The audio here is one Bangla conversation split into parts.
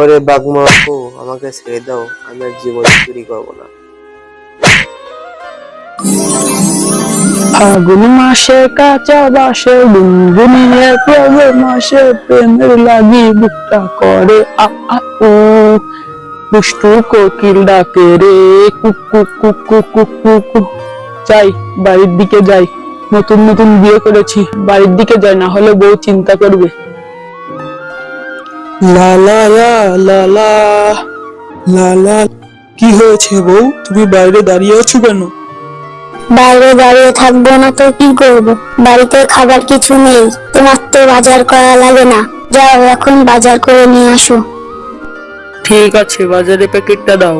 ওরে বাগমা আপু, আমাকে ছেড়ে দাও, আমি আর জীবনে চুরি করব না। ফাগুন মাসে কাঁচা বাসে গুনগুনিয়ে প্রবে মাসে প্রেমের লাগি বুকটা করে। আ আ কোকিল ডাকে রে কুক কুক কুক কুক। যাই, বাড়ির দিকে যাই, নতুন নতুন বিয়ে করেছি, বাড়ির দিকে যাই, না হলে বউ চিন্তা করবে। La la la la la la la কি হয়েছে বউ? তুমি বাইরে দাঁড়িয়ে আছো কেন? বাইরে দাঁড়িয়ে থাকব না তো কি করব? বাড়িতে খাবার কিছু নেই তোমার তো বাজার করা লাগে না। যাও এখন বাজার করে নিয়ে আসো। ঠিক আছে বাজারে প্যাকেটটা দাও।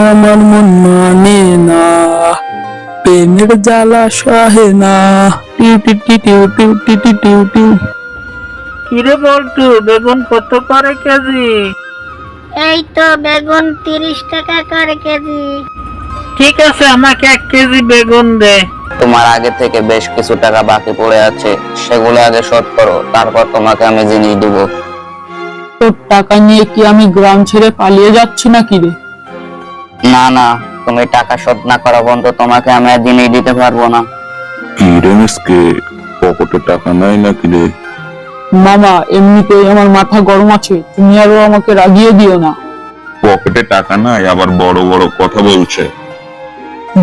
আমার মন মানে না পেনের জ্বালা সহে না। টিউ টিউ টিউ টিউ টিউ টিউ টিউ টিউ। কিরে বল্টু বেগুন কত করে কেজি? এই তো বেগুন তিরিশ টাকা করে কেজি। ঠিক আছে আমাকে এক কেজি বেগুন দে। তোমার আগে থেকে বেশ কিছু টাকা বাকি পড়ে আছে সেগুলো আগে শোধ করো তারপর তোমাকে আমি জিনিস দেবো। তোর টাকা নিয়ে কি আমি গ্রাম ছেড়ে পালিয়ে যাচ্ছি নাকি রে? না না তুমি টাকা শোধ না করা পর্যন্ত তোমাকে আমি আর জিনিস দিতে পারব না। কি রে মিসকে পকেটে টাকা নাই নাকি রে? মামা এমনিতেই আমার মাথা গরম আছে তুমি আরও আমাকে রাগিয়ে দিও না। পকেটে টাকা নাই আবার বড় বড় কথা বলছে।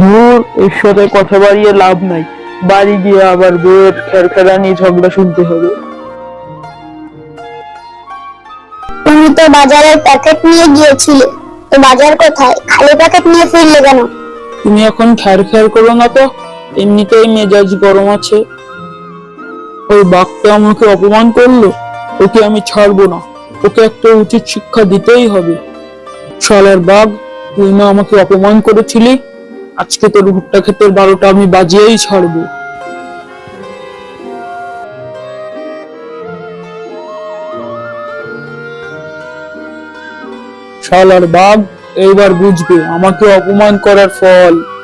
দূর এর সাথে কথা বাড়িয়ে লাভ নাই। বাড়ি গিয়ে আবার বউয়ের খেরখেরানি ঝগড়া শুনতে হবে। তুমি তো বাজারের প্যাকেট নিয়ে গিয়েছিলে তো বাজার কোথায়? খালি প্যাকেট নিয়ে ফিরলে কেন? তুমি এখন খ্যার খ্যার করো না তো এমনিতেই মেজাজ গরম আছে। ওই বাঘটা আমাকে অপমান করল? ওকে আমি ছাড়বো না। ওকে একটা উচিত শিক্ষা দিতেই হবে। শালার বাঘ, তুই না আমাকে অপমান করেছিলি? আজকে তোর ভুট্টা ক্ষেতের বারোটা আমি বাজিয়েই ছাড়বো। শালার বাঘ, এইবার বুঝবে আমাকে অপমান করার ফল।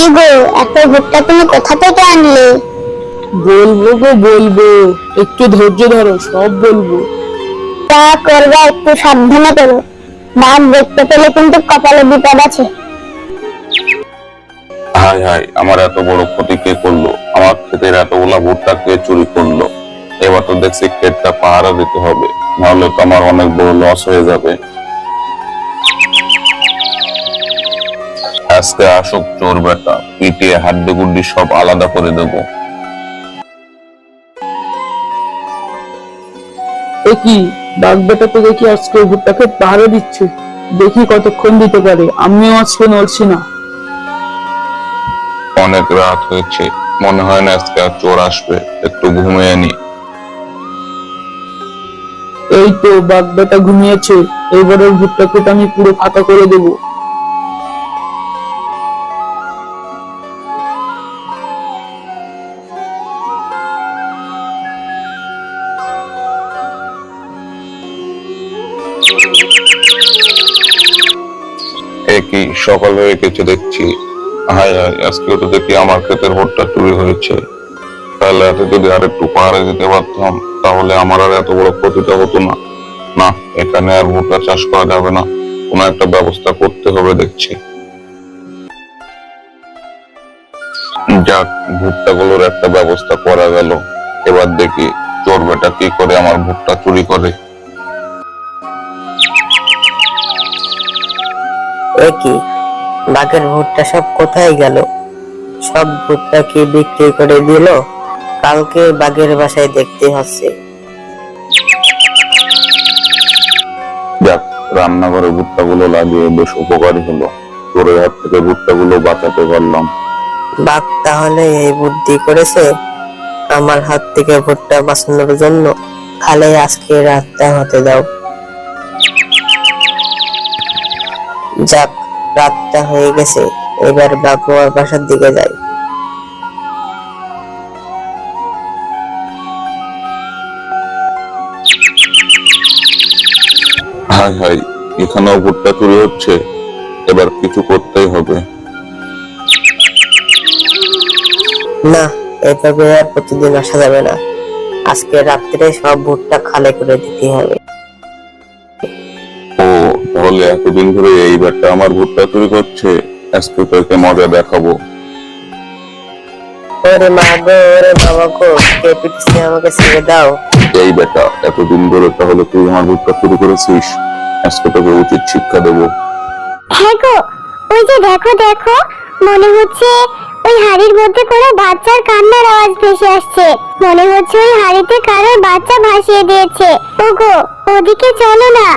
কি গো এত ভুট্টা তুমি কোথা থেকে আনলে। বলব গো বলব। একটু ধৈর্য ধরো সব বলব। তা করবা একটু সাবধানে করো। বাঘ দেখতে পেলে কিন্তু কপালে বিপদ আছে। হাই হাই আমার এত বড় ক্ষতি কে করল? আমার ক্ষেতের এতগুলা ভুট্টা কে চুরি করল? এবার তো দেখছি ক্ষেতটা পাহারা দিতে হবে। নাহলে তো আমার অনেক বড় লস হয়ে যাবে। আজকে আসুক চোর বেটা। পিটিয়ে হাড্ডি গুড্ডি সব আলাদা করে দেবো। এ কি? ডাক বেটা তো দেখি আজকে ভুট্টাকে পাহারা দিচ্ছে। দেখি কতক্ষণ দিতে পারে। আমিও আজকে নড়ছি না। অনেক রাত হয়েছে। মনে হয় না আজকে আর চোর আসবে। একটু ঘুমিয়ে নি। এই তো বাঘ বেটা ঘুমিয়েছে। এবারের ভুট্টা ক্ষেত আমি পুরো ফাঁকা করে দেবো। সকাল হয়ে গেছে দেখছি। হায় হায় আজকেও তো দেখি আমার ক্ষেতের ভোটটা চুরি হয়েছে। তাহলে এত যদি আর একটু পাহাড়ে দিতে পারতাম, তাহলে আমার আর এত বড় ক্ষতিটা হতো না। না, এখানে আর ভুট্টা চাষ করা যাবে না। কোনো একটা ব্যবস্থা করতে হবে দেখছি। যাক ভুট্টা গুলোর একটা ব্যবস্থা করা গেল। এবার দেখি চোর বেটা কি করে আমার ভুট্টা চুরি করে। কি? বাঘের ভুট্টা সব কোথায় গেল? সব ভুট্টা কি বিক্রি করে দিল? কালকে বাঘের বাসায় দেখতে হচ্ছে। যাক রান্নাঘরে লাগিয়ে বেশ উপকারী হলো। হাত থেকে বাঁচাতে পারলাম। বাঘ তাহলে এই বুদ্ধি করেছে? আমার হাত থেকে ভুট্টা বাঁচানোর জন্য খালে আজকে রাতটা হতে দাও। যাক রাতটা হয়ে গেছে এবার বাঘমার বাসার দিকে যাই। হাই হাই এখানেও ভুট্টা চুরি হচ্ছে এবার কিছু করতেই হবে। না এভাবে আর প্রতিদিন আসা যাবে না। আজকে রাত্রে সব ভুট্টা খালে করে দিতে হবে। তাহলে এতদিন ধরে এই ব্যাটটা আমার ভুট্টা চুরি করছে আজকে তোকে মজা দেখাবো। ওরে মা গো ওরে বাবা গো কে পিটিছে আমাকে ছেড়ে দাও? এই বেটা এতদিন ধরে তাহলে তুই আমার ভুট্টা চুরি করেছিস আজকে তোকে উচিত শিক্ষা দেবো। হ্যাঁ গো ওই যে দেখো দেখো মনে হচ্ছে ওই হাড়ির মধ্যে করে বাচ্চার কান্নার আওয়াজ ভেসে আসছে। মনে হচ্ছে ওই হাড়িতে কারোর বাচ্চা ভাসিয়ে দিয়েছে। ওগো ওদিকে চলো না।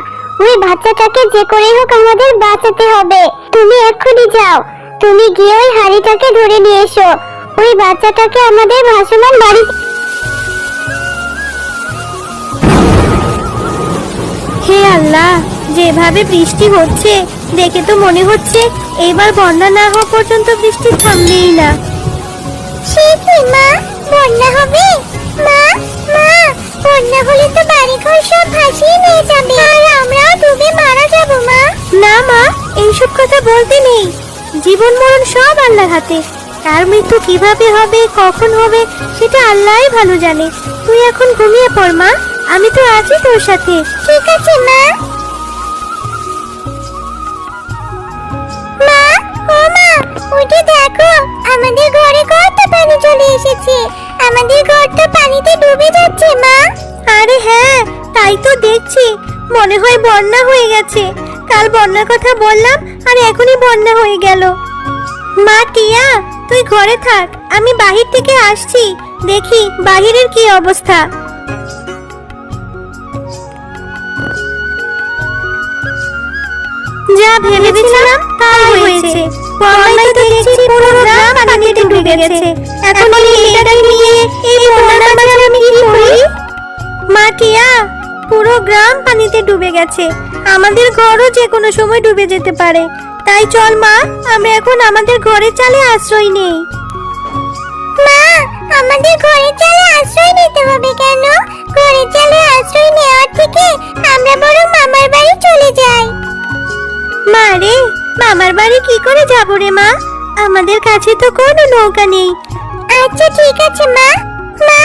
ওই বাচ্চাটাকে যে করে হোক আমাদের বাঁচাতে হবে। তুমি এক্ষুনি যাও। তুমি গিয়ে ওই হাড়িটাকে ধরে নিয়ে এসো। ওই বাচ্চাটাকে আমাদের ভাসমান বাড়ি হে আল্লাহ যেভাবে বৃষ্টি হচ্ছে দেখে তো মনে হচ্ছে এবার বন্যা না হওয়া পর্যন্ত বৃষ্টি থামবেই না। সে কি মা? বন্যা হবে? মা? না, মা, এইসব কথা বলতে নেই। জীবন মরণ সব আল্লাহর হাতে। কার মৃত্যু কীভাবে হবে, কখন হবে, সেটা আল্লাহই ভালো জানে। তুই এখন ঘুমিয়ে পড়, মা। আমি তো আছি তোর সাথে। ঠিক আছে, মা। মা, ও মা, উঠে দেখো, আমাদের ঘরে কত পানি চলে এসেছে। আমাদের ঘরটা পানিতে ডুবে যাচ্ছে, মা। আরে হ্যাঁ তাই তো দেখছি। মনে হয় বন্যা হয়ে গেছে। কাল বন্যার কথা বললাম আর এখনই বন্যা হয়ে গেল। মা, টিয়া, তুই ঘরে থাক, আমি বাহির থেকে আসছি। দেখি বাহিরের কি অবস্থা। যা ভেবেছিলাম তাই হয়েছে। বন্যায় তো দেখছি পুরো গ্রাম পানিতে ডুবে গেছে। এখন এই মেয়েটাকে নিয়ে এই বন্যার মাঝে আমি কি করি? মা, টিয়া পুরো গ্রাম পানিতে ডুবে গেছে। আমাদের ঘরও যে কোনো সময় ডুবে যেতে পারে। তাই চল মা আমরা এখন আমাদের ঘরের চালে আশ্রয় নেই। মা আমাদের ঘরে চালে আশ্রয় নিতে হবে কেন? ঘরে চালে আশ্রয় নেওয়ার থেকে আমরা বরং মামার বাড়ি চলে যাই। মা রে মামার বাড়ি কি করে যাব রে মা? আমাদের কাছে তো কোনো নৌকা নেই। আচ্ছা ঠিক আছে মা। মা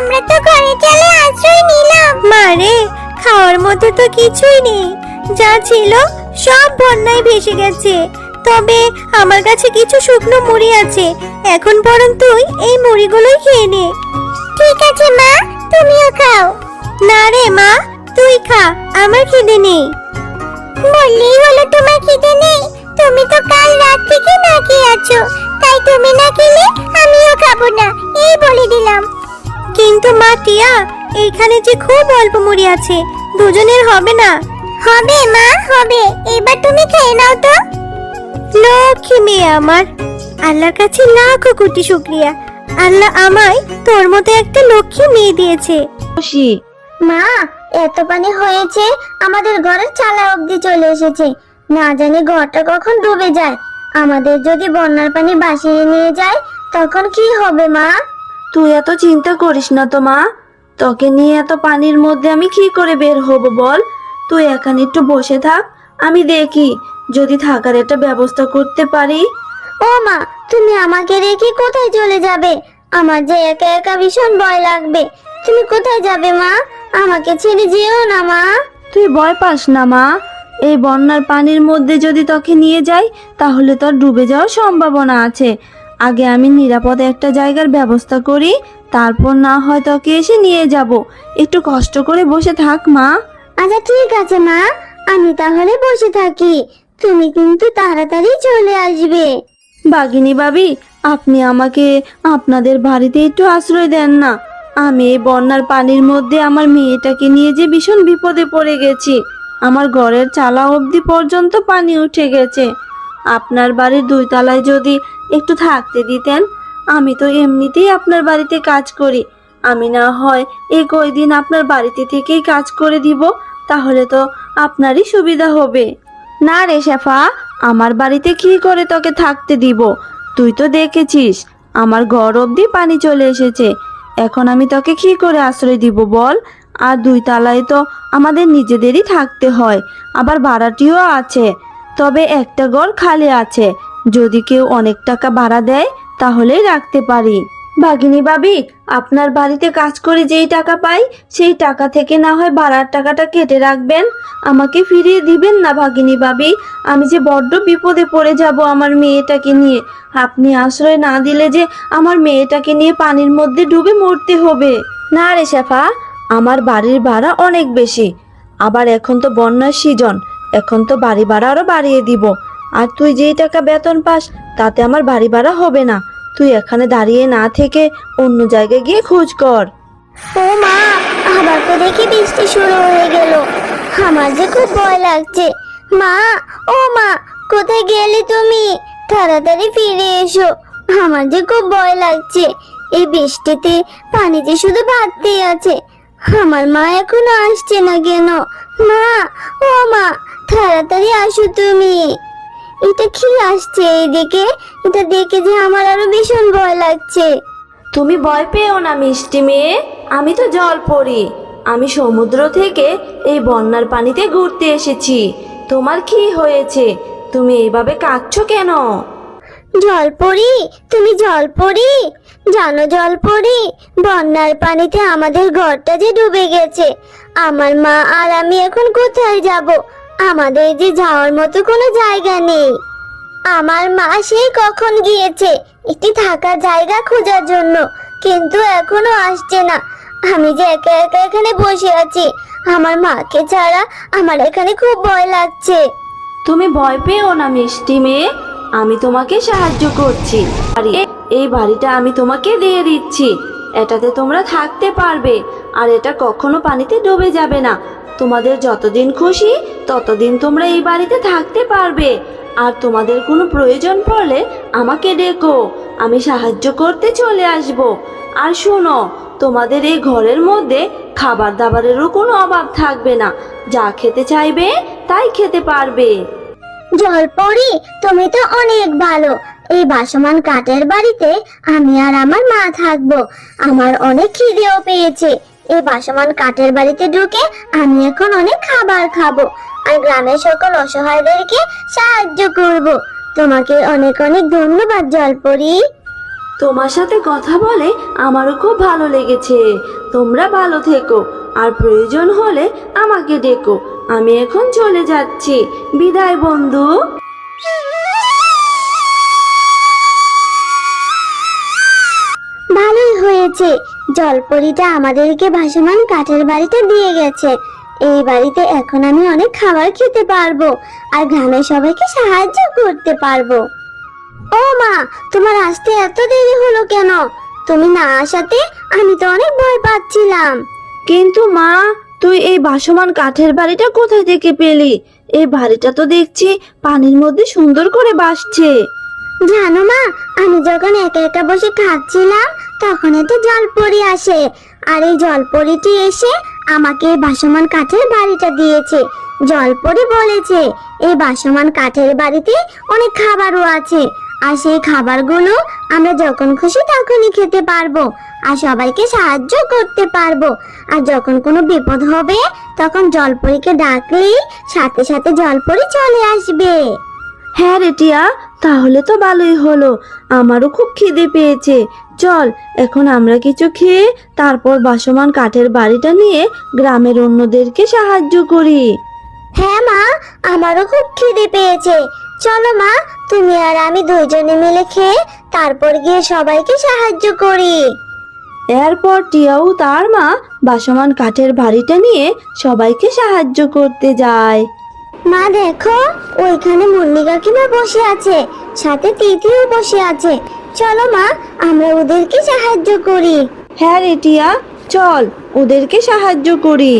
আমরা তো ঘরে চালে আশ্রয় নিলাম। মা রে খাওয়ার মতো তো কিছুই নেই। যা ছিল সব বন্যায় ভেসে গেছে। তবে আমার কাছে কিছু শুকনো মুড়ি আছে। এখন বরং তুই এই মুড়িগুলোই খেয়ে নে। ঠিক আছে মা। তুমিও খাও। না রে মা তুই খা। আমার খিদে নেই। বললেই হলো তোমার খিদে নেই। তুমি তো কাল রাত থেকে না খেয়ে আছো। তাই তুমি না খেলে আমিও খাব না। কিন্তু মা টিয়া এইখানে যে খুব অল্প মুড়ি আছে দুজনের হবে না। হবে মা হবে। এবার তুমি খেয়ে নাও তো। লক্ষ্মী মেয়ে আমার আল্লাহর কাছে লাখো কোটি শুক্রিয়া। আল্লাহ আমায় তোর মতো একটা লক্ষ্মী মেয়ে দিয়েছে। খুশি। মা এত পানি হয়েছে আমাদের ঘরের চালা অবধি চলে এসেছে। না জানি ঘরটা কখন ডুবে যায়। আমাদের যদি বন্যার পানি বাসিয়ে নিয়ে যায় তখন কি হবে মা? তুই এত চিন্তা করিস না তো মা। তোকে নিয়ে এত পানির মধ্যে আমি কি করে বের হব বল? তুই এখানে একটু বসে থাক আমি দেখি যদি থাকার একটা ব্যবস্থা করতে পারি। ও মা তুমি আমাকে রেখে কোথায় চলে যাবে? আমার যে একা একা ভীষণ ভয় লাগবে। তুমি কোথায় যাবে মা? আমাকে ছেড়ে যেও না মা। তুই ভয় পাস না মা। এই বন্যার পানির মধ্যে যদি তোকে নিয়ে যাই তাহলে তোর ডুবে যাওয়ার সম্ভাবনা আছে। আগে আমি নিরাপদে একটা জায়গার ব্যবস্থা করি তারপর না হয় তোকে এসে নিয়ে যাব। একটু কষ্ট করে বসে থাক মা। আচ্ছা ঠিক আছে মা। আমি তাহলে বসে থাকি। তুমি কিন্তু তাড়াতাড়ি চলে আসবে। বাগিনী বাবি আপনি আমাকে আপনাদের বাড়িতে একটু আশ্রয় দেন না। আমি এই বন্যার পানির মধ্যে আমার মেয়েটাকে নিয়ে যে ভীষণ বিপদে পড়ে গেছি। আমার ঘরের চালা অবধি পর্যন্ত পানি উঠে গেছে। আপনার বাড়ির দুই তলায় যদি একটু থাকতে দিতেন। আমি তো এমনিতেই আপনার বাড়িতে কাজ করি। আমি না হয় এই কয়দিন আপনার বাড়িতে থেকেই কাজ করে দিব, তাহলে তো আপনারই সুবিধা হবে। না রে শেফা, আমার বাড়িতে কি করে তোকে থাকতে দিব? তুই তো দেখেছিস, আমার ঘর অবধি পানি চলে এসেছে। এখন আমি তোকে কি করে আশ্রয় দিব বল? আর দুই তালায় তো আমাদের নিজেদেরই থাকতে হয়, আবার ভাড়াটিও আছে। তবে একটা ঘর খালি আছে যদি কেউ অনেক টাকা ভাড়া দেয়, তাহলেই রাখতে পারি। বাগিনী ভাবি, আপনার বাড়িতে কাজ করে যেই টাকা পাই, সেই টাকা থেকে না হয় ভাড়ার টাকাটা কেটে রাখবেন। আমাকে ফিরিয়ে দিবেন না ভাগিনী ভাবি। আমি যে বড্ড বিপদে পড়ে যাব আমার মেয়েটাকে নিয়ে। আপনি আশ্রয় না দিলে যে আমার মেয়েটাকে নিয়ে পানির মধ্যে ডুবে মরতে হবে। না রে শেফা, আমার বাড়ির ভাড়া অনেক বেশি। আবার এখন তো বন্যার সিজন, এখন তো বাড়ি ভাড়া আরও বাড়িয়ে দিব। আর তুই যেই টাকা বেতন পাস, তাতে আমার বাড়ি ভাড়া হবে না। তুই এখানে দাঁড়িয়ে না থেকে অন্য জায়গায় গিয়ে খোঁজ কর। ও মা, আবার তো দেখি বৃষ্টি শুরু হয়ে গেল। আমার যে খুব ভয় লাগছে। মা, ও মা, কোথায় গেলে তুমি? তাড়াতাড়ি ফিরে এসো। আমার যে খুব ভয় লাগছে। এই বৃষ্টিতে পানিতে শুধু বাড়তেই আছে। আমার মা এখনও আসছে না কেন? মা, ও মা, তাড়াতাড়ি আসো তুমি। এটা কি আসছে এইদিকে এটা দেখে যে আমার আরও ভীষণ ভয় লাগছে। তুমি ভয় পেও না মিষ্টি মেয়ে। আমি তো জল পড়ি। আমি সমুদ্র থেকে এই বন্যার পানিতে ঘুরতে এসেছি। তোমার কি হয়েছে? তুমি এইভাবে কাঁদছো কেন? জলপরি তুমি জলপরি জানো জলপরি বন্যার পানিতে আমাদের ঘরটা যে ডুবে গেছে। আমার মা আর আমি এখন কোথায় যাব? আমাদের যে যাওয়ার মতো কোনো জায়গা নেই। আমার মা সেই কখন গিয়েছে একটি থাকার জায়গা খোঁজার জন্য, কিন্তু এখনও আসছে না। আমি যে একা একা এখানে বসে আছি, আমার মাকে ছাড়া আমার এখানে খুব ভয় লাগছে। তুমি ভয় পেও না, মিষ্টি মেয়ে। আমি তোমাকে সাহায্য করছি। এই বাড়িটা আমি তোমাকে দিয়ে দিচ্ছি। এটাতে তোমরা থাকতে পারবে, আর এটা কখনো পানিতে ডুবে যাবে না। তোমাদের যতদিন খুশি, ততদিন তোমরা এই বাড়িতে থাকতে পারবে। আর তোমাদের কোনো প্রয়োজন পড়লে আমাকে ডেকো, আমি সাহায্য করতে চলে আসব। আর শোনো, তোমাদের এই ঘরের মধ্যে খাবার দাবারেরও কোনো অভাব থাকবে না। যা খেতে চাইবে, তাই খেতে পারবে। জল জলপরি তুমি তো অনেক ভালো। এই বাসমান কাঠের বাড়িতে আমি আর আমার মা থাকব। আমার অনেক খিদেও পেয়েছে। এই বাসমান কাঠের বাড়িতে ঢুকে আমি এখন অনেক খাবার খাব আর গ্রামের সকল অসহায়দেরকে সাহায্য করব। তোমাকে অনেক অনেক ধন্যবাদ জলপরি। তোমার সাথে কথা বলে আমারও খুব ভালো লেগেছে। তোমরা ভালো থেকো আর প্রয়োজন হলে আমাকে ডেকো। আমি এখন চলে যাচ্ছি। বিদায় বন্ধু। ভালোই হয়েছে। জলপরিটা আমাদেরকে ভাসমান কাঠের বাড়িতে দিয়ে গেছে। এই বাড়িতে এখন আমি অনেক খাবার খেতে পারব আর গ্রামের সবাইকে সাহায্য করতে পারব। ও মা, তোমার আসতে এত দেরি হলো কেন? তুমি না আসাতে আমি তো অনেক ভয় পাচ্ছিলাম। কিন্তু মা, তুই এই বাসমান কাঠের বাড়িটা কোথায় থেকে পেলি? এই বাড়িটা তো দেখছি পানির মধ্যে সুন্দর করে বাসছে জানো মা, আমি যখন একা একা বসে খাচ্ছিলাম তখন একটা জলপরি আসে। আর এই জলপরিটি এসে আমাকে এই বাসমান কাঠের বাড়িটা দিয়েছে। জলপরি বলেছে, এই বাসমান কাঠের বাড়িতে অনেক খাবারও আছে। আর সেই খাবারগুলো আমরা যখন খুশি তখনই খেতে পারব আর সবাইকে সাহায্য করতে পারব। আর যখন কোনো বিপদ হবে, তখন জলপরিকে ডাকলেই সাথে সাথে জলপরি চলে আসবে। হ্যাঁ রে টিয়া তাহলে তো ভালোই হলো। আমারও খুব খিদে পেয়েছে। চল এখন আমরা কিছু খেয়ে তারপর বাসমান কাঠের বাড়িটা নিয়ে গ্রামের অন্যদেরকে সাহায্য করি। হ্যাঁ মা আমারও খুব খিদে পেয়েছে। চলো মা তুমি আর আমি দুইজনে মিলে খেয়ে তারপর গিয়ে সবাইকে সাহায্য করি। এরপর টিয়াও তার মা বাসমান কাঠের বাড়িটা নিয়ে সবাইকে সাহায্য করতে যায়। মা দেখো ওইখানে মুন্নি কাকিমা বসে আছে সাথে তিথিও বসে আছে। চলো মা আমরা ওদেরকে সাহায্য করি। হ্যাঁ রে টিয়া চল ওদেরকে সাহায্য করি।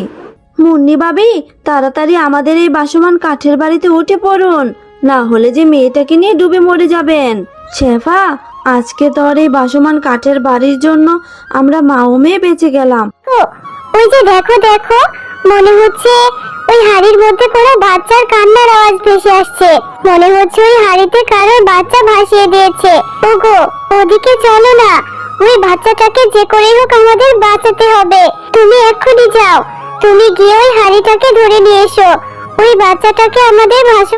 মুন্নি ভাবি তাড়াতাড়ি আমাদের এই বাসমান কাঠের বাড়িতে উঠে পড়ুন না হলে যে মেয়েটাকে নিয়ে ডুবে মরে যাবেন। শেফা আজকে তোর এই বাসমান কাঠের বাড়ির জন্য আমরা মা ও মেয়ে বেঁচে গেলাম। ও, ওই যে দেখো দেখো মনে হচ্ছে ওই হাড়ির মধ্যে কোনো বাচ্চার কান্নার আওয়াজ ভেসে আসছে। মনে হচ্ছে ওই হাড়িতে কারোর বাচ্চা ভাসিয়ে দিয়েছে। ওগো, ওদিকে চলো না। ওই বাচ্চাটাকে যে করেই হোক আমাদের বাঁচাতে হবে। তুমি এক্ষুনি যাও। তুমি গিয়ে ওই হাড়িটাকে ধরে নিয়ে এসো। ওই বাচ্চাটাকে আমাদের ভাসা